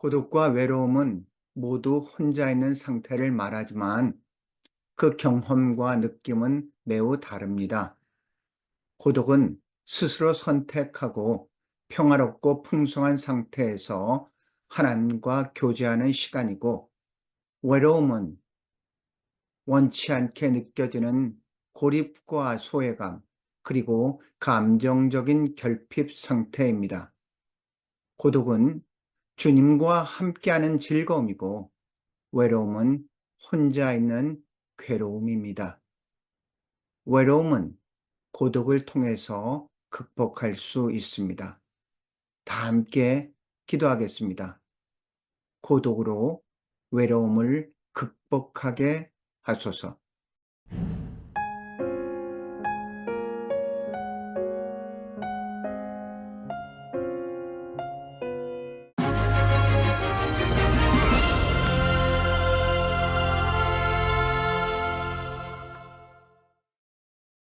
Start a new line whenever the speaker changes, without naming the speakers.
고독과 외로움은 모두 혼자 있는 상태를 말하지만 그 경험과 느낌은 매우 다릅니다. 고독은 스스로 선택하고 평화롭고 풍성한 상태에서 하나님과 교제하는 시간이고 외로움은 원치 않게 느껴지는 고립과 소외감, 그리고 감정적인 결핍 상태입니다. 고독은 주님과 함께하는 즐거움이고 외로움은 혼자 있는 괴로움입니다. 외로움은 고독을 통해서 극복할 수 있습니다. 다 함께 기도하겠습니다. 고독으로 외로움을 극복하게 하소서.